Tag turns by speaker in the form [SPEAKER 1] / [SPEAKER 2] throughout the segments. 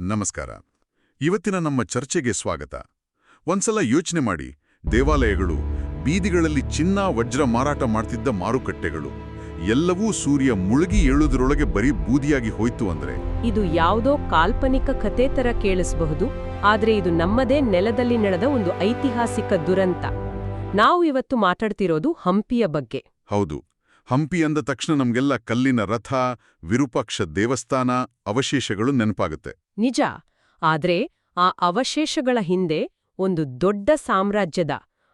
[SPEAKER 1] ನಮಸ್ಕಾರ. ಇವತ್ತಿನ ನಮ್ಮ ಚರ್ಚೆಗೆ ಸ್ವಾಗತ. ಒಂದ್ಸಲ ಯೋಚನೆ ಮಾಡಿ ದೇವಾಲಯಗಳು ಬೀದಿಗಳಲ್ಲಿ ಚಿನ್ನ ವಜ್ರ ಮಾರಾಟ ಮಾಡ್ತಿದ್ದ ಮಾರುಕಟ್ಟೆಗಳು ಎಲ್ಲವೂ ಸೂರ್ಯ ಮುಳುಗಿ ಏಳುವುದರೊಳಗೆ ಬರೀ ಬೂದಿಯಾಗಿ ಹೋಯ್ತು ಅಂದ್ರೆ?
[SPEAKER 2] ಇದು ಯಾವುದೋ ಕಾಲ್ಪನಿಕ ಕಥೆ ತರ ಕೇಳಿಸಬಹುದು ಆದ್ರೆ ಇದು ನಮ್ಮದೇ ನೆಲದಲ್ಲಿ ನಡೆದ ಒಂದು ಐತಿಹಾಸಿಕ ದುರಂತ. ನಾವು ಇವತ್ತು ಮಾತಾಡ್ತಿರೋದು ಹಂಪಿಯ ಬಗ್ಗೆ.
[SPEAKER 1] ಹೌದು. ಹಂಪಿ ಅಂದ ತಕ್ಷಣ ನಮ್ಗೆಲ್ಲ ಕಲ್ಲಿನ ರಥ ವಿರೂಪಾಕ್ಷ ದೇವಸ್ಥಾನ ಅವಶೇಷಗಳು ನೆನಪಾಗುತ್ತೆ.
[SPEAKER 2] ನಿಜ. ಆದ್ರೆ ಆ ಅವಶೇಷಗಳ ಹಿಂದೆ ಒಂದು ದೊಡ್ಡ ಸಾಮ್ರಾಜ್ಯದ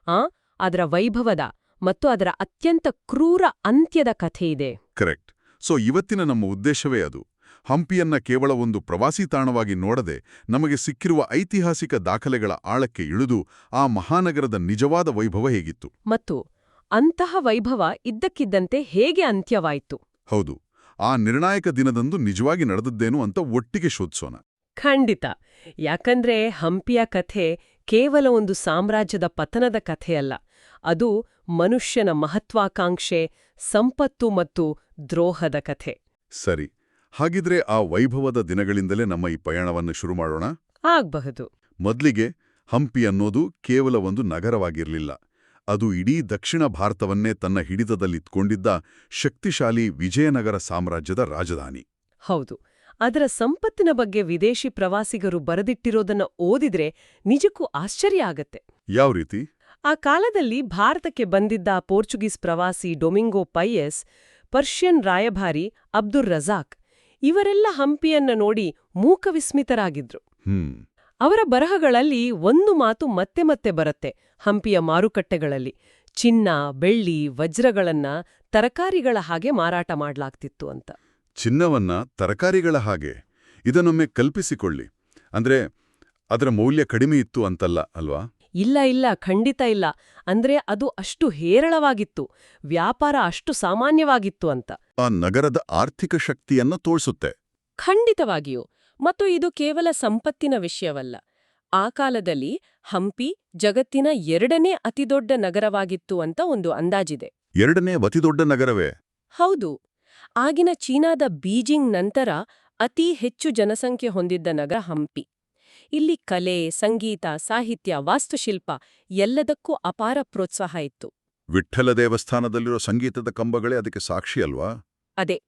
[SPEAKER 2] ಆ ಅದರ ವೈಭವದ ಮತ್ತು ಅದರ ಅತ್ಯಂತ ಕ್ರೂರ ಅಂತ್ಯದ ಕಥೆ ಇದೆ.
[SPEAKER 1] ಕರೆಕ್ಟ್. ಸೊ ಇವತ್ತಿನ ನಮ್ಮ ಉದ್ದೇಶವೇ ಅದು. ಹಂಪಿಯನ್ನ ಕೇವಲ ಒಂದು ಪ್ರವಾಸಿ ತಾಣವಾಗಿ ನೋಡದೆ ನಮಗೆ ಸಿಕ್ಕಿರುವ ಐತಿಹಾಸಿಕ ದಾಖಲೆಗಳ ಆಳಕ್ಕೆ ಇಳಿದು ಆ ಮಹಾನಗರದ ನಿಜವಾದ ವೈಭವ ಹೇಗಿತ್ತು?
[SPEAKER 2] ಮತ್ತು ಅಂತಹ ವೈಭವ ಇದ್ದಕ್ಕಿದ್ದಂತೆ ಹೇಗೆ ಅಂತ್ಯವಾಯಿತು?
[SPEAKER 1] ಹೌದು ಆ ನಿರ್ಣಾಯಕ ದಿನದಂದು ನಿಜವಾಗಿ ನಡೆದದ್ದೇನು ಅಂತ ಒಟ್ಟಿಗೆ ಶೋಧಿಸೋಣ.
[SPEAKER 2] ಖಂಡಿತ. ಯಾಕಂದ್ರೆ ಹಂಪಿಯ ಕಥೆ ಕೇವಲ ಒಂದು ಸಾಮ್ರಾಜ್ಯದ ಪತನದ ಕಥೆಯಲ್ಲ. ಅದು ಮನುಷ್ಯನ ಮಹತ್ವಾಕಾಂಕ್ಷೆ ಸಂಪತ್ತು ಮತ್ತು ದ್ರೋಹದ ಕಥೆ.
[SPEAKER 1] ಸರಿ ಹಾಗಿದ್ರೆ ಆ ವೈಭವದ ದಿನಗಳಿಂದಲೇ ನಮ್ಮ ಈ ಪಯಣವನ್ನು ಶುರು ಮಾಡೋಣ?
[SPEAKER 2] ಆಗ್ಬಹುದು.
[SPEAKER 1] ಮೊದ್ಲಿಗೆ ಹಂಪಿ ಅನ್ನೋದು ಕೇವಲ ಒಂದು ನಗರವಾಗಿರಲಿಲ್ಲ. ಅದು ಇಡೀ ದಕ್ಷಿಣ ಭಾರತವನ್ನೇ ತನ್ನ ಹಿಡಿತದಲ್ಲಿತ್ಕೊಂಡಿದ್ದ ಶಕ್ತಿಶಾಲಿ ವಿಜಯನಗರ ಸಾಮ್ರಾಜ್ಯದ ರಾಜಧಾನಿ.
[SPEAKER 2] ಹೌದು. ಅದರ ಸಂಪತ್ತಿನ ಬಗ್ಗೆ ವಿದೇಶಿ ಪ್ರವಾಸಿಗರು ಬರೆದಿಟ್ಟಿರೋದನ್ನ ಓದಿದ್ರೆ ನಿಜಕ್ಕೂ ಆಶ್ಚರ್ಯ ಆಗತ್ತೆ.
[SPEAKER 1] ಯಾವ ರೀತಿ?
[SPEAKER 2] ಆ ಕಾಲದಲ್ಲಿ ಭಾರತಕ್ಕೆ ಬಂದಿದ್ದ ಪೋರ್ಚುಗೀಸ್ ಪ್ರವಾಸಿ ಡೊಮಿಂಗೋ ಪೈಯಸ್ ಪರ್ಷಿಯನ್ ರಾಯಭಾರಿ ಅಬ್ದುಲ್ ರಜಾಕ್ ಇವರೆಲ್ಲ ಹಂಪಿಯನ್ನ ನೋಡಿ ಮೂಕವಿಸ್ಮಿತರಾಗಿದ್ರು
[SPEAKER 1] ಹ್ಮ್.
[SPEAKER 2] ಅವರ ಬರಹಗಳಲ್ಲಿ ಒಂದು ಮಾತು ಮತ್ತೆ ಮತ್ತೆ ಬರುತ್ತೆ. ಹಂಪಿಯ ಮಾರುಕಟ್ಟೆಗಳಲ್ಲಿ ಚಿನ್ನ ಬೆಳ್ಳಿ ವಜ್ರಗಳನ್ನ ತರಕಾರಿಗಳ ಹಾಗೆ ಮಾರಾಟ ಮಾಡಲಾಗ್ತಿತ್ತು ಅಂತ.
[SPEAKER 1] ಚಿನ್ನವನ್ನ ತರಕಾರಿಗಳ ಹಾಗೆ. ಇದನ್ನೊಮ್ಮೆ ಕಲ್ಪಿಸಿಕೊಳ್ಳಿ. ಅಂದ್ರೆ ಅದರ ಮೌಲ್ಯ ಕಡಿಮೆ ಇತ್ತು ಅಂತಲ್ಲ ಅಲ್ವಾ?
[SPEAKER 2] ಇಲ್ಲ ಇಲ್ಲ ಖಂಡಿತ ಇಲ್ಲ. ಅಂದ್ರೆ ಅದು ಅಷ್ಟು ಹೇರಳವಾಗಿತ್ತು. ವ್ಯಾಪಾರ ಅಷ್ಟು ಸಾಮಾನ್ಯವಾಗಿತ್ತು ಅಂತ.
[SPEAKER 1] ಆ ನಗರದ ಆರ್ಥಿಕ ಶಕ್ತಿಯನ್ನ ತೋರಿಸುತ್ತೆ
[SPEAKER 2] ಖಂಡಿತವಾಗಿಯೂ. ಮತ್ತು ಇದು ಕೇವಲ ಸಂಪತ್ತಿನ ವಿಷಯವಲ್ಲ. ಆ ಕಾಲದಲ್ಲಿ ಹಂಪಿ ಜಗತ್ತಿನ ಎರಡನೇ ಅತಿದೊಡ್ಡ ನಗರವಾಗಿತ್ತು ಅಂತ ಒಂದು ಅಂದಾಜಿದೆ.
[SPEAKER 1] ಎರಡನೇ ಅತಿದೊಡ್ಡ ನಗರವೇ?
[SPEAKER 2] ಹೌದು. ಆಗಿನ ಚೀನಾದ ಬೀಜಿಂಗ್ ನಂತರ ಅತಿ ಹೆಚ್ಚು ಜನಸಂಖ್ಯೆ ಹೊಂದಿದ್ದ ನಗರ ಹಂಪಿ. ಇಲ್ಲಿ ಕಲೆ ಸಂಗೀತ ಸಾಹಿತ್ಯ ವಾಸ್ತುಶಿಲ್ಪ ಎಲ್ಲದಕ್ಕೂ ಅಪಾರ ಪ್ರೋತ್ಸಾಹ ಇತ್ತು.
[SPEAKER 1] ವಿಠ್ಠಲ ದೇವಸ್ಥಾನದಲ್ಲಿರೋ ಸಂಗೀತದ ಕಂಬಗಳೇ ಅದಕ್ಕೆ ಸಾಕ್ಷಿ ಅಲ್ವಾ?
[SPEAKER 2] ಅದೇ.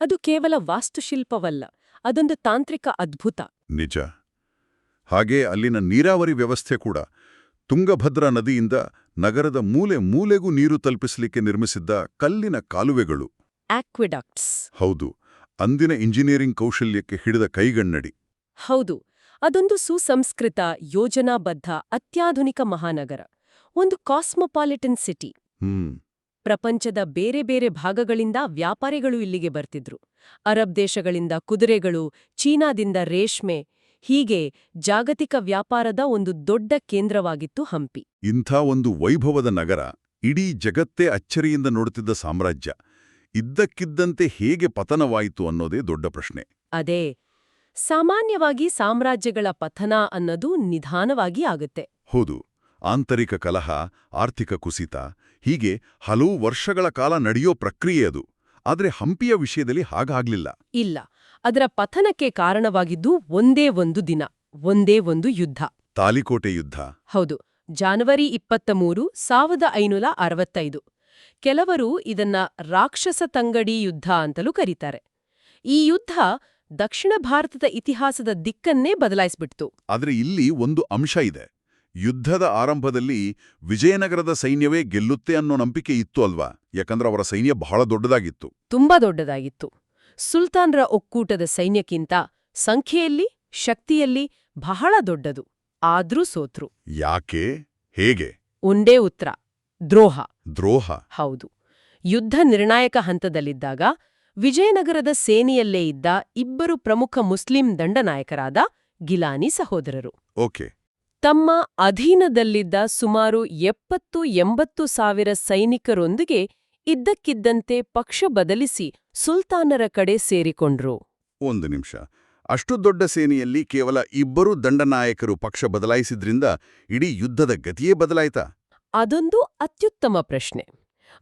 [SPEAKER 2] ಅದು ಕೇವಲ ವಾಸ್ತುಶಿಲ್ಪವಲ್ಲ ಅದೊಂದು ತಾಂತ್ರಿಕ ಅದ್ಭುತ.
[SPEAKER 1] ನಿಜ. ಹಾಗೇ ಅಲ್ಲಿನ ನೀರಾವರಿ ವ್ಯವಸ್ಥೆ ಕೂಡ. ತುಂಗಭದ್ರಾ ನದಿಯಿಂದ ನಗರದ ಮೂಲೆ ಮೂಲೆಗೂ ನೀರು ತಲುಪಿಸಲಿಕ್ಕೆ ನಿರ್ಮಿಸಿದ್ದ ಕಲ್ಲಿನ ಕಾಲುವೆಗಳು.
[SPEAKER 2] ಆಕ್ವಿಡಕ್ಟ್ಸ್
[SPEAKER 1] ಹೌದು ಅಂದಿನ ಇಂಜಿನಿಯರಿಂಗ್ ಕೌಶಲ್ಯಕ್ಕೆ ಹಿಡಿದ ಕೈಗನ್ನಡಿ
[SPEAKER 2] ಹೌದು ಅದೊಂದು ಸುಸಂಸ್ಕೃತ ಯೋಜನಾಬದ್ಧ ಅತ್ಯಾಧುನಿಕ ಮಹಾನಗರ. ಒಂದು ಕಾಸ್ಮೊಪಾಲಿಟನ್ ಸಿಟಿ.
[SPEAKER 1] ಹ್ಮ್.
[SPEAKER 2] ಪ್ರಪಂಚದ ಬೇರೆ ಬೇರೆ ಭಾಗಗಳಿಂದ ವ್ಯಾಪಾರಿಗಳು ಇಲ್ಲಿಗೆ ಬರ್ತಿದ್ರು. ಅರಬ್ ದೇಶಗಳಿಂದ ಕುದುರೆಗಳು ಚೀನಾದಿಂದ ರೇಷ್ಮೆ ಹೀಗೆ ಜಾಗತಿಕ ವ್ಯಾಪಾರದ ಒಂದು ದೊಡ್ಡ ಕೇಂದ್ರವಾಗಿತ್ತು ಹಂಪಿ.
[SPEAKER 1] ಇಂಥ ಒಂದು ವೈಭವದ ನಗರ ಇಡೀ ಜಗತ್ತೇ ಅಚ್ಚರಿಯಿಂದ ನೋಡುತ್ತಿದ್ದ ಸಾಮ್ರಾಜ್ಯ. ಇದ್ದಕ್ಕಿದ್ದಂತೆ ಹೇಗೆ ಪತನವಾಯಿತು ಅನ್ನೋದೇ ದೊಡ್ಡ ಪ್ರಶ್ನೆ.
[SPEAKER 2] ಅದೇ ಸಾಮಾನ್ಯವಾಗಿ ಸಾಮ್ರಾಜ್ಯಗಳ ಪತನ ಅನ್ನೋದು ನಿಧಾನವಾಗಿ ಆಗುತ್ತೆ.
[SPEAKER 1] ಹೌದು ಆಂತರಿಕ ಕಲಹ ಆರ್ಥಿಕ ಕುಸಿತ ಹೀಗೆ ಹಲವು ವರ್ಷಗಳ ಕಾಲ ನಡೆಯೋ ಪ್ರಕ್ರಿಯೆ ಅದು. ಆದರೆ ಹಂಪಿಯ ವಿಷಯದಲ್ಲಿ ಹಾಗಾಗ್ಲಿಲ್ಲ.
[SPEAKER 2] ಇಲ್ಲ. ಅದರ ಪತನಕ್ಕೆ ಕಾರಣವಾಗಿದ್ದು ಒಂದೇ ಒಂದು ದಿನ ಒಂದೇ ಒಂದು ಯುದ್ಧ.
[SPEAKER 1] ತಾಲಿಕೋಟೆ ಯುದ್ಧ.
[SPEAKER 2] ಹೌದು ಜಾನ್ವರಿ ಇಪ್ಪತ್ತ ಮೂರು ಸಾವಿರದ ಐನೂರ ಅರವತ್ತೈದು. ಕೆಲವರು ಇದನ್ನ ರಾಕ್ಷಸ ತಂಗಡಿ ಯುದ್ಧ ಅಂತಲೂ ಕರೀತಾರೆ. ಈ ಯುದ್ಧ ದಕ್ಷಿಣ ಭಾರತದ ಇತಿಹಾಸದ ದಿಕ್ಕನ್ನೇ ಬದಲಾಯಿಸ್ಬಿಡ್ತು.
[SPEAKER 1] ಆದರೆ ಇಲ್ಲಿ ಒಂದು ಅಂಶ ಇದೆ. ಯುದ್ಧದ ಆರಂಭದಲ್ಲಿ ವಿಜಯನಗರದ ಸೈನ್ಯವೇ ಗೆಲ್ಲುತ್ತೆ ಅನ್ನೋ ನಂಬಿಕೆ ಇತ್ತು ಅಲ್ವಾ? ಯಾಕಂದ್ರೆ ಅವರ ಸೈನ್ಯ ಬಹಳ ದೊಡ್ಡದಾಗಿತ್ತು.
[SPEAKER 2] ತುಂಬಾ ದೊಡ್ಡದಾಗಿತ್ತು. ಸುಲ್ತಾನ್ರ ಒಕ್ಕೂಟದ ಸೈನ್ಯಕ್ಕಿಂತ ಸಂಖ್ಯೆಯಲ್ಲಿ ಶಕ್ತಿಯಲ್ಲಿ ಬಹಳ ದೊಡ್ಡದು ಆದ್ರೂ ಸೋತ್ರು.
[SPEAKER 1] ಯಾಕೆ? ಹೇಗೆ?
[SPEAKER 2] ಒಂದೇ ಉತ್ತರ ದ್ರೋಹ.
[SPEAKER 1] ದ್ರೋಹ?
[SPEAKER 2] ಹೌದು. ಯುದ್ಧ ನಿರ್ಣಾಯಕ ಹಂತದಲ್ಲಿದ್ದಾಗ ವಿಜಯನಗರದ ಸೇನೆಯಲ್ಲೇ ಇದ್ದ ಇಬ್ಬರು ಪ್ರಮುಖ ಮುಸ್ಲಿಂ ದಂಡನಾಯಕರಾದ ಗಿಲಾನಿ ಸಹೋದರರು.
[SPEAKER 1] ಓಕೆ.
[SPEAKER 2] ತಮ್ಮ ಅಧೀನದಲ್ಲಿದ್ದ ಸುಮಾರು ಎಪ್ಪತ್ತು ಎಂಬತ್ತು ಸಾವಿರ ಸೈನಿಕರೊಂದಿಗೆ ಇದ್ದಕ್ಕಿದ್ದಂತೆ ಪಕ್ಷ ಬದಲಿಸಿ ಸುಲ್ತಾನರ ಕಡೆ ಸೇರಿಕೊಂಡ್ರು.
[SPEAKER 1] ಒಂದು ನಿಮಿಷ. ಅಷ್ಟು ದೊಡ್ಡ ಸೇನೆಯಲ್ಲಿ ಕೇವಲ ಇಬ್ಬರು ದಂಡನಾಯಕರು ಪಕ್ಷ ಬದಲಾಯಿಸಿದ್ರಿಂದ ಇಡೀ ಯುದ್ಧದ ಗತಿಯೇ ಬದಲಾಯಿತಾ?
[SPEAKER 2] ಅದೊಂದು ಅತ್ಯುತ್ತಮ ಪ್ರಶ್ನೆ.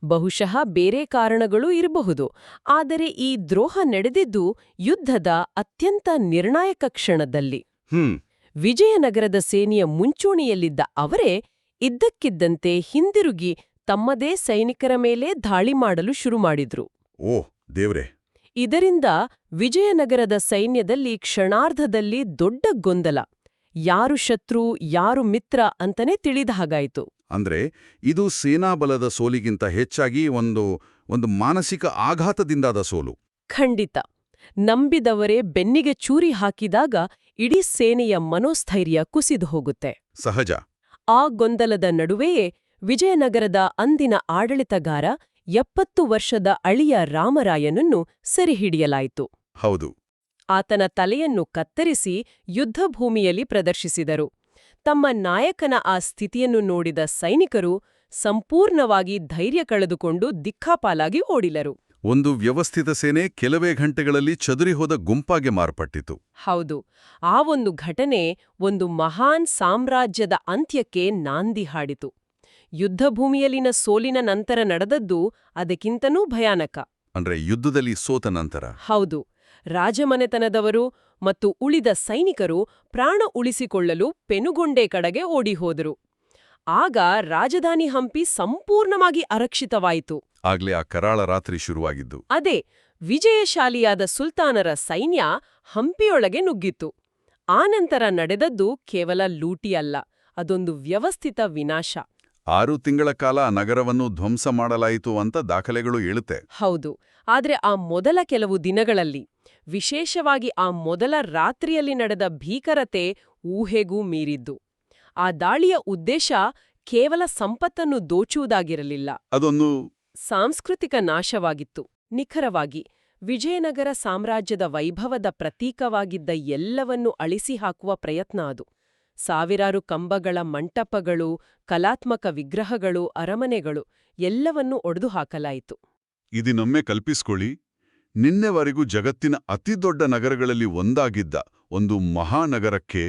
[SPEAKER 2] ಬಹುಶಃ ಬೇರೆ ಕಾರಣಗಳು ಇರಬಹುದು ಆದರೆ ಈ ದ್ರೋಹ ನಡೆದಿದ್ದು ಯುದ್ಧದ ಅತ್ಯಂತ ನಿರ್ಣಾಯಕ ಕ್ಷಣದಲ್ಲಿ.
[SPEAKER 1] ಹ್ಮ್.
[SPEAKER 2] ವಿಜಯನಗರದ ಸೇನೆಯ ಮುಂಚೂಣಿಯಲ್ಲಿದ್ದ ಅವರೇ ಇದ್ದಕ್ಕಿದ್ದಂತೆ ಹಿಂದಿರುಗಿ ತಮ್ಮದೇ ಸೈನಿಕರ ಮೇಲೆ ದಾಳಿ ಮಾಡಲು ಶುರು ಮಾಡಿದ್ರು.
[SPEAKER 1] ಓ ದೇವ್ರೆ.
[SPEAKER 2] ಇದರಿಂದ ವಿಜಯನಗರದ ಸೈನ್ಯದಲ್ಲಿ ಕ್ಷಣಾರ್ಧದಲ್ಲಿ ದೊಡ್ಡ ಗೊಂದಲ. ಯಾರು ಶತ್ರು ಯಾರು ಮಿತ್ರ ಅಂತನೇ ತಿಳಿದ ಹಾಗಾಯಿತು.
[SPEAKER 1] ಅಂದ್ರೆ ಇದು ಸೇನಾಬಲದ ಸೋಲಿಗಿಂತ ಹೆಚ್ಚಾಗಿ ಒಂದು ಒಂದು ಮಾನಸಿಕ ಆಘಾತದಿಂದಾದ ಸೋಲು.
[SPEAKER 2] ಖಂಡಿತ. ನಂಬಿದವರೇ ಬೆನ್ನಿಗೆ ಚೂರಿ ಹಾಕಿದಾಗ ಇಡೀ ಸೇನೆಯ ಮನೋಸ್ಥೈರ್ಯ ಕುಸಿದು ಹೋಗುತ್ತೆ.
[SPEAKER 1] ಸಹಜ.
[SPEAKER 2] ಆ ಗೊಂದಲದ ನಡುವೆಯೇ ವಿಜಯನಗರದ ಅಂದಿನ ಆಡಳಿತಗಾರ ಎಪ್ಪತ್ತು ವರ್ಷದ ಅಳಿಯ ರಾಮರಾಯನನ್ನು ಸೆರೆಹಿಡಿಯಲಾಯಿತು.
[SPEAKER 1] ಹೌದು.
[SPEAKER 2] ಆತನ ತಲೆಯನ್ನು ಕತ್ತರಿಸಿ ಯುದ್ಧಭೂಮಿಯಲ್ಲಿ ಪ್ರದರ್ಶಿಸಿದರು. ತಮ್ಮ ನಾಯಕನ ಆ ಸ್ಥಿತಿಯನ್ನು ನೋಡಿದ ಸೈನಿಕರು ಸಂಪೂರ್ಣವಾಗಿ ಧೈರ್ಯ ಕಳೆದುಕೊಂಡು ದಿಕ್ಕಾಪಾಲಾಗಿ ಓಡಿಲರು
[SPEAKER 1] ಒಂದು ವ್ಯವಸ್ಥಿತ ಸೇನೆ ಕೆಲವೇ ಗಂಟೆಗಳಲ್ಲಿ ಚದುರಿಹೋದ ಗುಂಪಾಗೆ ಮಾರ್ಪಟ್ಟಿತು.
[SPEAKER 2] ಹೌದು ಆ ಒಂದು ಘಟನೆ ಒಂದು ಮಹಾನ್ ಸಾಮ್ರಾಜ್ಯದ ಅಂತ್ಯಕ್ಕೆ ನಾಂದಿ ಹಾಡಿತು. ಯುದ್ಧಭೂಮಿಯಲ್ಲಿನ ಸೋಲಿನ ನಂತರ ನಡೆದದ್ದು ಅದಕ್ಕಿಂತನೂ ಭಯಾನಕ.
[SPEAKER 1] ಅಂದ್ರೆ ಯುದ್ಧದಲ್ಲಿ ಸೋತ ನಂತರ.
[SPEAKER 2] ಹೌದು. ರಾಜಮನೆತನದವರು ಮತ್ತು ಉಳಿದ ಸೈನಿಕರು ಪ್ರಾಣ ಉಳಿಸಿಕೊಳ್ಳಲು ಪೆನುಗೊಂಡೆ ಕಡೆಗೆ ಓಡಿಹೋದರು. ಆಗ ರಾಜಧಾನಿ ಹಂಪಿ ಸಂಪೂರ್ಣವಾಗಿ ಅರಕ್ಷಿತವಾಯಿತು.
[SPEAKER 1] ಆಗ್ಲೇ ಆ ಕರಾಳ ರಾತ್ರಿ ಶುರುವಾಗಿದ್ದು.
[SPEAKER 2] ಅದೇ ವಿಜಯಶಾಲಿಯಾದ ಸುಲ್ತಾನರ ಸೈನ್ಯ ಹಂಪಿಯೊಳಗೆ ನುಗ್ಗಿತ್ತು. ಆನಂತರ ನಡೆದದ್ದು ಕೇವಲ ಲೂಟಿ ಅಲ್ಲ ಅದೊಂದು ವ್ಯವಸ್ಥಿತ ವಿನಾಶ.
[SPEAKER 1] ಆರು ತಿಂಗಳ ಕಾಲ ನಗರವನ್ನು ಧ್ವಂಸ ಮಾಡಲಾಯಿತು ಅಂತ ದಾಖಲೆಗಳು ಹೇಳುತ್ತೆ.
[SPEAKER 2] ಹೌದು. ಆದರೆ ಆ ಮೊದಲ ಕೆಲವು ದಿನಗಳಲ್ಲಿ ವಿಶೇಷವಾಗಿ ಆ ಮೊದಲ ರಾತ್ರಿಯಲ್ಲಿ ನಡೆದ ಭೀಕರತೆ ಊಹೆಗೂ ಮೀರಿದ್ದು. ಆ ದಾಳಿಯ ಉದ್ದೇಶ ಕೇವಲ ಸಂಪತ್ತನ್ನು ದೋಚುವುದಾಗಿರಲಿಲ್ಲ.
[SPEAKER 1] ಅದೊಂದು
[SPEAKER 2] ಸಾಂಸ್ಕೃತಿಕ ನಾಶವಾಗಿತ್ತು. ನಿಖರವಾಗಿ ವಿಜಯನಗರ ಸಾಮ್ರಾಜ್ಯದ ವೈಭವದ ಪ್ರತೀಕವಾಗಿದ್ದ ಎಲ್ಲವನ್ನೂ ಅಳಿಸಿ ಹಾಕುವ ಪ್ರಯತ್ನ ಅದು. ಸಾವಿರಾರು ಕಂಬಗಳ ಮಂಟಪಗಳು ಕಲಾತ್ಮಕ ವಿಗ್ರಹಗಳು ಅರಮನೆಗಳು ಎಲ್ಲವನ್ನೂ ಒಡೆದು ಹಾಕಲಾಯಿತು
[SPEAKER 1] ಇದನ್ನೊಮ್ಮೆ ಕಲ್ಪಿಸ್ಕೊಳ್ಳಿ ನಿನ್ನೆವರೆಗೂ ಜಗತ್ತಿನ ಅತಿದೊಡ್ಡ ನಗರಗಳಲ್ಲಿ ಒಂದಾಗಿದ್ದ ಒಂದು ಮಹಾನಗರಕ್ಕೆ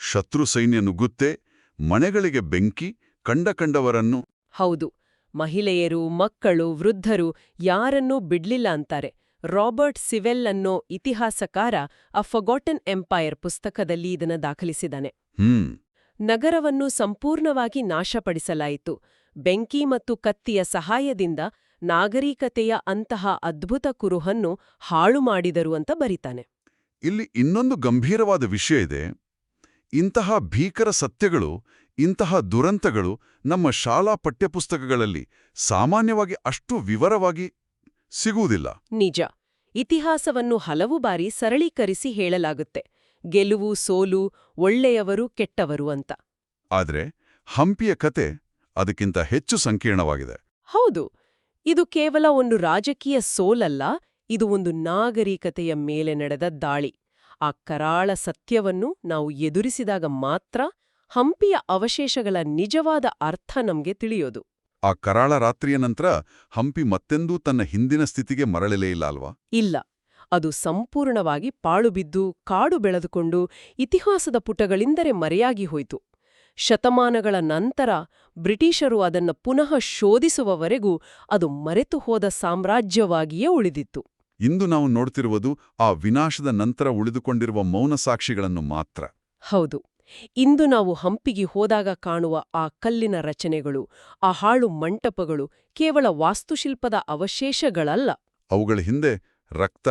[SPEAKER 1] ಶತ್ರು ಸೈನ್ಯ ನುಗ್ಗುತ್ತೆ ಮನೆಗಳಿಗೆ ಬೆಂಕಿ ಕಂಡ ಕಂಡವರನ್ನು
[SPEAKER 2] ಹೌದು ಮಹಿಳೆಯರು ಮಕ್ಕಳು ವೃದ್ಧರು ಯಾರನ್ನೂ ಬಿಡ್ಲಿಲ್ಲ ಅಂತಾರೆ. ರಾಬರ್ಟ್ ಸಿವೆಲ್ ಅನ್ನೋ ಇತಿಹಾಸಕಾರ ಅ ಫೊಗಾಟನ್ ಎಂಪೈರ್ ಪುಸ್ತಕದಲ್ಲಿ ಇದನ್ನು ದಾಖಲಿಸಿದಾನೆ ನಗರವನ್ನು ಸಂಪೂರ್ಣವಾಗಿ ನಾಶಪಡಿಸಲಾಯಿತು. ಬೆಂಕಿ ಮತ್ತು ಕತ್ತಿಯ ಸಹಾಯದಿಂದ ನಾಗರಿಕತೆಯ ಅಂತಹ ಅದ್ಭುತ ಕುರುಹನ್ನು ಹಾಳು ಮಾಡಿದರು ಅಂತ ಬರೀತಾನೆ.
[SPEAKER 1] ಇಲ್ಲಿ ಇನ್ನೊಂದು ಗಂಭೀರವಾದ ವಿಷಯ ಇದೆ. ಇಂತಹ ಭೀಕರ ಸತ್ಯಗಳು ಇಂತಹ ದುರಂತಗಳು ನಮ್ಮ ಶಾಲಾ ಪಠ್ಯಪುಸ್ತಕಗಳಲ್ಲಿ ಸಾಮಾನ್ಯವಾಗಿ ಅಷ್ಟು ವಿವರವಾಗಿ ಸಿಗುವುದಿಲ್ಲ.
[SPEAKER 2] ನಿಜ. ಇತಿಹಾಸವನ್ನು ಹಲವು ಬಾರಿ ಸರಳೀಕರಿಸಿ ಹೇಳಲಾಗುತ್ತೆ. ಗೆಲುವು ಸೋಲು ಒಳ್ಳೆಯವರು ಕೆಟ್ಟವರು ಅಂತ.
[SPEAKER 1] ಆದ್ರೆ ಹಂಪಿಯ ಕತೆ ಅದಕ್ಕಿಂತ ಹೆಚ್ಚು ಸಂಕೀರ್ಣವಾಗಿದೆ.
[SPEAKER 2] ಹೌದು ಇದು ಕೇವಲ ಒಂದು ರಾಜಕೀಯ ಸೋಲಲ್ಲ ಇದು ಒಂದು ನಾಗರಿಕತೆಯ ಮೇಲೆ ನಡೆದ ದಾಳಿ. ಆ ಕರಾಳ ಸತ್ಯವನ್ನು ನಾವು ಎದುರಿಸಿದಾಗ ಮಾತ್ರ ಹಂಪಿಯ ಅವಶೇಷಗಳ ನಿಜವಾದ ಅರ್ಥ ನಮ್ಗೆ ತಿಳಿಯೋದು.
[SPEAKER 1] ಆ ಕರಾಳ ರಾತ್ರಿಯ ನಂತರ ಹಂಪಿ ಮತ್ತೆಂದೂ ತನ್ನ ಹಿಂದಿನ ಸ್ಥಿತಿಗೆ ಮರಳಲೇ ಇಲ್ಲ ಅಲ್ವಾ?
[SPEAKER 2] ಇಲ್ಲ. ಅದು ಸಂಪೂರ್ಣವಾಗಿ ಪಾಳುಬಿದ್ದು ಕಾಡು ಬೆಳೆದುಕೊಂಡು ಇತಿಹಾಸದ ಪುಟಗಳಿಂದರೆ ಮರೆಯಾಗಿ ಹೋಯಿತು. ಶತಮಾನಗಳ ನಂತರ ಬ್ರಿಟಿಷರು ಅದನ್ನು ಪುನಃ ಶೋಧಿಸುವವರೆಗೂ ಅದು ಮರೆತು ಹೋದ ಸಾಮ್ರಾಜ್ಯವಾಗಿಯೇ ಉಳಿದಿತ್ತು.
[SPEAKER 1] ಇಂದು ನಾವು ನೋಡ್ತಿರುವುದು ಆ ವಿನಾಶದ ನಂತರ ಉಳಿದುಕೊಂಡಿರುವ ಮೌನ ಸಾಕ್ಷಿಗಳನ್ನು ಮಾತ್ರ.
[SPEAKER 2] ಹೌದು. ಇಂದು ನಾವು ಹಂಪಿಗೆ ಹೋದಾಗ ಕಾಣುವ ಆ ಕಲ್ಲಿನ ರಚನೆಗಳು ಆ ಹಾಳು ಮಂಟಪಗಳು ಕೇವಲ ವಾಸ್ತುಶಿಲ್ಪದ ಅವಶೇಷಗಳಲ್ಲ.
[SPEAKER 1] ಅವುಗಳ ಹಿಂದೆ ರಕ್ತ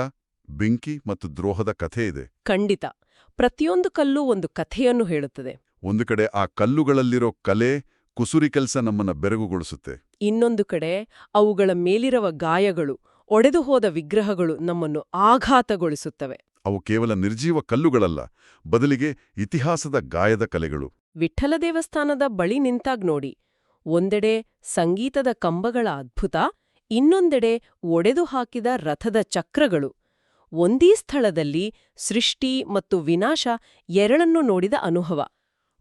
[SPEAKER 1] ಬೆಂಕಿ ಮತ್ತು ದ್ರೋಹದ ಕಥೆ ಇದೆ.
[SPEAKER 2] ಖಂಡಿತ. ಪ್ರತಿಯೊಂದು ಕಲ್ಲು ಒಂದು ಕಥೆಯನ್ನು ಹೇಳುತ್ತದೆ.
[SPEAKER 1] ಒಂದು ಕಡೆ ಆ ಕಲ್ಲುಗಳಲ್ಲಿರೋ ಕಲೆ ಕುಸುರಿ ಕೆಲಸ ನಮ್ಮನ್ನ ಬೆರಗುಗೊಳಿಸುತ್ತೆ.
[SPEAKER 2] ಇನ್ನೊಂದು ಕಡೆ ಅವುಗಳ ಮೇಲಿರುವ ಗಾಯಗಳು ಒಡೆದು ಹೋದ ವಿಗ್ರಹಗಳು ನಮ್ಮನ್ನು ಆಘಾತಗೊಳಿಸುತ್ತವೆ.
[SPEAKER 1] ಅವು ಕೇವಲ ನಿರ್ಜೀವ ಕಲ್ಲುಗಳಲ್ಲ ಬದಲಿಗೆ ಇತಿಹಾಸದ ಗಾಯದ ಕಲೆಗಳು.
[SPEAKER 2] ವಿಠ್ಠಲ ದೇವಸ್ಥಾನದ ಬಳಿ ನಿಂತಾಗ್ ನೋಡಿ. ಒಂದೆಡೆ ಸಂಗೀತದ ಕಂಬಗಳ ಅದ್ಭುತ ಇನ್ನೊಂದೆಡೆ ಒಡೆದು ಹಾಕಿದ ರಥದ ಚಕ್ರಗಳು. ಒಂದೇ ಸ್ಥಳದಲ್ಲಿ ಸೃಷ್ಟಿ ಮತ್ತು ವಿನಾಶ ಎರಡನ್ನೂ ನೋಡಿದ ಅನುಭವ.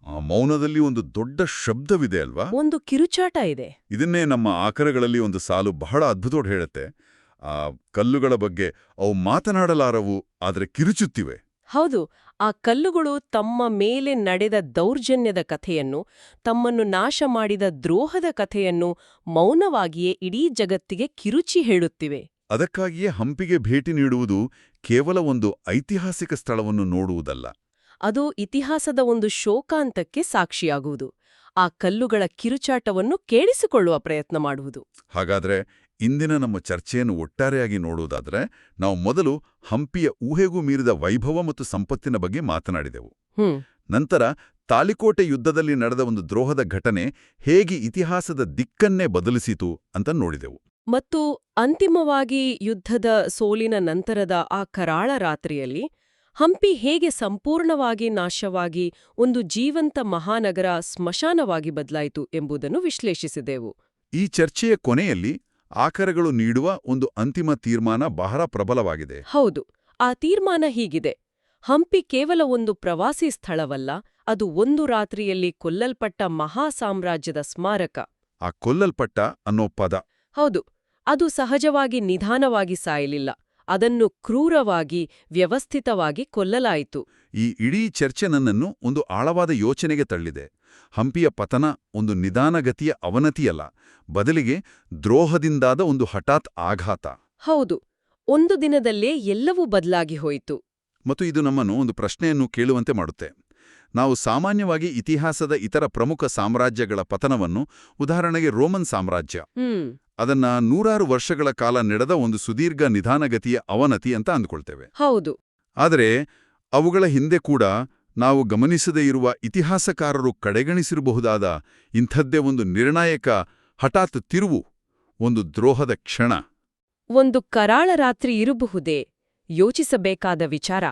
[SPEAKER 1] ಆ ಮೌನದಲ್ಲಿ ಒಂದು ದೊಡ್ಡ ಶಬ್ದವಿದೆ ಅಲ್ವಾ?
[SPEAKER 2] ಒಂದು ಕಿರುಚಾಟ ಇದೆ.
[SPEAKER 1] ಇದನ್ನೇ ನಮ್ಮ ಆಕರಗಳಲ್ಲಿ ಒಂದು ಸಾಲು ಬಹಳ ಅದ್ಭುತವಾಗಿ ಹೇಳುತ್ತೆ. ಆ ಕಲ್ಲುಗಳ ಬಗ್ಗೆ ಅವು ಮಾತನಾಡಲಾರವು ಆದರೆ ಕಿರುಚುತ್ತಿವೆ.
[SPEAKER 2] ಹೌದು ಆ ಕಲ್ಲುಗಳು ತಮ್ಮ ಮೇಲೆ ನಡೆದ ದೌರ್ಜನ್ಯದ ಕಥೆಯನ್ನು ತಮ್ಮನ್ನು ನಾಶ ಮಾಡಿದ ದ್ರೋಹದ ಕಥೆಯನ್ನು ಮೌನವಾಗಿಯೇ ಇಡೀ ಜಗತ್ತಿಗೆ ಕಿರುಚಿ ಹೇಳುತ್ತಿವೆ.
[SPEAKER 1] ಅದಕ್ಕಾಗಿಯೇ ಹಂಪಿಗೆ ಭೇಟಿ ನೀಡುವುದು ಕೇವಲ ಒಂದು ಐತಿಹಾಸಿಕ ಸ್ಥಳವನ್ನು ನೋಡುವುದಲ್ಲ.
[SPEAKER 2] ಅದು ಇತಿಹಾಸದ ಒಂದು ಶೋಕಾಂತಕ್ಕೆ ಸಾಕ್ಷಿಯಾಗುವುದು. ಆ ಕಲ್ಲುಗಳ ಕಿರುಚಾಟವನ್ನು ಕೇಳಿಸಿಕೊಳ್ಳುವ ಪ್ರಯತ್ನ ಮಾಡುವುದು.
[SPEAKER 1] ಹಾಗಾದ್ರೆ ಇಂದಿನ ನಮ್ಮ ಚರ್ಚೆಯನ್ನು ಒಟ್ಟಾರೆಯಾಗಿ ನೋಡುವುದಾದ್ರೆ ನಾವು ಮೊದಲು ಹಂಪಿಯ ಊಹೆಗೂ ಮೀರಿದ ವೈಭವ ಮತ್ತು ಸಂಪತ್ತಿನ ಬಗ್ಗೆ ಮಾತನಾಡಿದೆವು. ನಂತರ ತಾಲಿಕೋಟೆ ಯುದ್ಧದಲ್ಲಿ ನಡೆದ ಒಂದು ದ್ರೋಹದ ಘಟನೆ ಹೇಗೆ ಇತಿಹಾಸದ ದಿಕ್ಕನ್ನೇ ಬದಲಿಸಿತು ಅಂತ ನೋಡಿದೆವು.
[SPEAKER 2] ಮತ್ತು ಅಂತಿಮವಾಗಿ ಯುದ್ಧದ ಸೋಲಿನ ನಂತರದ ಆ ಕರಾಳ ರಾತ್ರಿಯಲ್ಲಿ ಹಂಪಿ ಹೇಗೆ ಸಂಪೂರ್ಣವಾಗಿ ನಾಶವಾಗಿ ಒಂದು ಜೀವಂತ ಮಹಾನಗರ ಸ್ಮಶಾನವಾಗಿ ಬದಲಾಯಿತು ಎಂಬುದನ್ನು ವಿಶ್ಲೇಷಿಸಿದೆವು.
[SPEAKER 1] ಈ ಚರ್ಚೆಯ ಕೊನೆಯಲ್ಲಿ ಆಕರಗಳು ನೀಡುವ ಒಂದು ಅಂತಿಮ ತೀರ್ಮಾನ ಬಹಳ ಪ್ರಬಲವಾಗಿದೆ.
[SPEAKER 2] ಹೌದು ಆ ತೀರ್ಮಾನ ಹೀಗಿದೆ. ಹಂಪಿ ಕೇವಲ ಒಂದು ಪ್ರವಾಸಿ ಸ್ಥಳವಲ್ಲ ಅದು ಒಂದು ರಾತ್ರಿಯಲ್ಲಿ ಕೊಲ್ಲಲ್ಪಟ್ಟ ಮಹಾ ಸಾಮ್ರಾಜ್ಯದ ಸ್ಮಾರಕ.
[SPEAKER 1] ಆ ಕೊಲ್ಲಲ್ಪಟ್ಟ ಅನ್ನೋ ಪದ.
[SPEAKER 2] ಹೌದು ಅದು ಸಹಜವಾಗಿ ನಿಧಾನವಾಗಿ ಸಾಯಲಿಲ್ಲ. ಅದನ್ನು ಕ್ರೂರವಾಗಿ ವ್ಯವಸ್ಥಿತವಾಗಿ ಕೊಲ್ಲಲಾಯಿತು.
[SPEAKER 1] ಈ ಇಡೀ ಚರ್ಚೆ ನನ್ನನ್ನು ಒಂದು ಆಳವಾದ ಯೋಚನೆಗೆ ತಳ್ಳಿದೆ. ಹಂಪಿಯ ಪತನ ಒಂದು ನಿಧಾನಗತಿಯ ಅವನತಿಯಲ್ಲ ಬದಲಿಗೆ ದ್ರೋಹದಿಂದಾದ ಒಂದು ಹಠಾತ್ ಆಘಾತ.
[SPEAKER 2] ಹೌದು ಒಂದು ದಿನದಲ್ಲೇ ಎಲ್ಲವೂ ಬದಲಾಗಿ ಹೋಯಿತು.
[SPEAKER 1] ಮತ್ತು ಇದು ನಮ್ಮನ್ನು ಒಂದು ಪ್ರಶ್ನೆಯನ್ನು ಕೇಳುವಂತೆ ಮಾಡುತ್ತೆ. ನಾವು ಸಾಮಾನ್ಯವಾಗಿ ಇತಿಹಾಸದ ಇತರ ಪ್ರಮುಖ ಸಾಮ್ರಾಜ್ಯಗಳ ಪತನವನ್ನು ಉದಾಹರಣೆಗೆ ರೋಮನ್ ಸಾಮ್ರಾಜ್ಯ. ಅದನ್ನ ನೂರಾರು ವರ್ಷಗಳ ಕಾಲ ನಡೆದ ಒಂದು ಸುದೀರ್ಘ ನಿಧಾನಗತಿಯ ಅವನತಿ ಅಂತ ಅಂದ್ಕೊಳ್ತೇವೆ.
[SPEAKER 2] ಹೌದು.
[SPEAKER 1] ಆದರೆ ಅವುಗಳ ಹಿಂದೆ ಕೂಡ ನಾವು ಗಮನಿಸದೇ ಇರುವ ಇತಿಹಾಸಕಾರರು ಕಡೆಗಣಿಸಿರಬಹುದಾದ ಇಂಥದ್ದೇ ಒಂದು ನಿರ್ಣಾಯಕ ಹಠಾತ್ ತಿರುವು ಒಂದು ದ್ರೋಹದ ಕ್ಷಣ.
[SPEAKER 2] ಒಂದು ಕರಾಳ ರಾತ್ರಿ ಇರಬಹುದೇ? ಯೋಚಿಸಬೇಕಾದ ವಿಚಾರ.